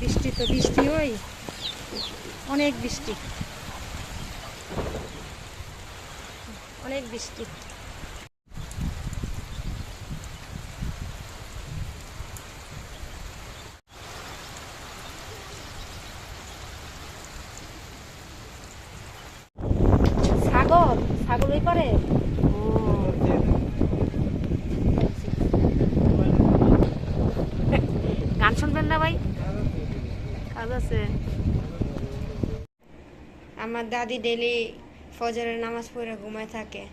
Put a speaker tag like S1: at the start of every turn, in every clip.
S1: বৃষ্টি তো বৃষ্টি ওই অনেক বৃষ্টি। অনেক বৃষ্টি। ছাগল? ছাগল ওই পারে? কাজ আছে।
S2: আমার দাদি ডেলি ফজরের নামাজ পড়ে ঘুমায় থাকে।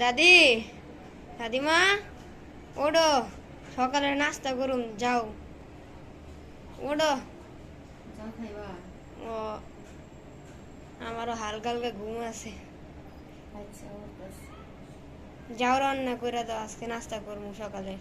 S2: দাদি দাদিমা ওডো সকালে নাস্তা করুম যাও। ওডো ও আমারও হালকা হালকা ঘুম আছে। যাও রান্না করে দাও আজকে নাস্তা করব সকালে।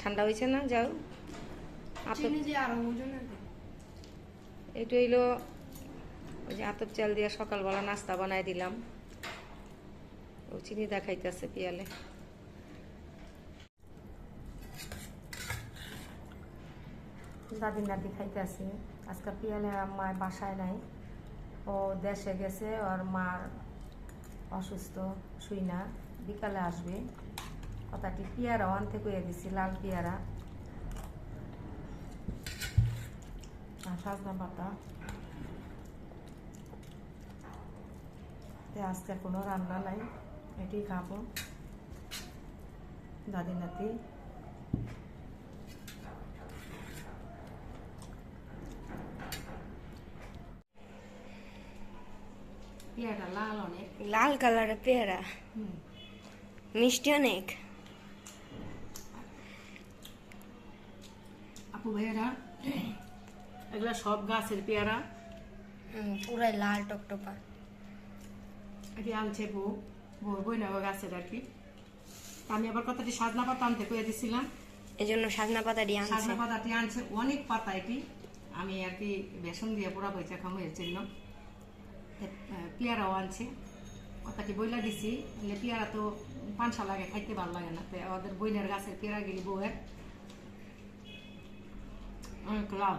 S1: ঠান্ডা হয়েছে না যাও। এটা হইল ওই যে আতপ চাল দিয়ে সকালবেলা নাস্তা বানাই দিলাম। ও চিনি দেখাইতেছে পিয়ালে। দাদি নাতি খাইতে খাইতেছে। আজকে পিয়ালে মা বাসায় নাই। ও দেশে গেছে ওর মার অসুস্থ শুই না। বিকালে আসবে। কথাটি পেয়ারাও আনতে কইয়া দিছি লাল পেয়ারা আর সজনা পাতা তে আজকে কোনো রান্না নাই এটি খাব দাদি নাতি পেয়ারা লাল অনেক
S2: লাল কালারের পেয়ারা মিষ্টি অনেক
S1: ভাইয়েরা এগুলা সব গাছের পেয়ারা।
S2: পুরাই লাল টকটকা।
S1: এটি আনছে বউ বউ বই নেওয়া গাছের আর কি। আমি আবার কথাটি সাজনা পাতা আনতে কয়ে দিছিলাম।
S2: এই জন্য সাজনা পাতা দিয়ে আনছে।
S1: সাজনা পাতাটি আনছে অনেক পাতা এটি। আমি আর কি বেসন দিয়ে পোড়া বইচা খামো এর জন্য পেয়ারাও আনছে। কথাটি বইলা দিছি বলে পেয়ারা তো পানসা লাগে খাইতে ভালো লাগে না। ওদের বইনের গাছের পেয়ারা গেলি বউয়ের। অনেক লাভ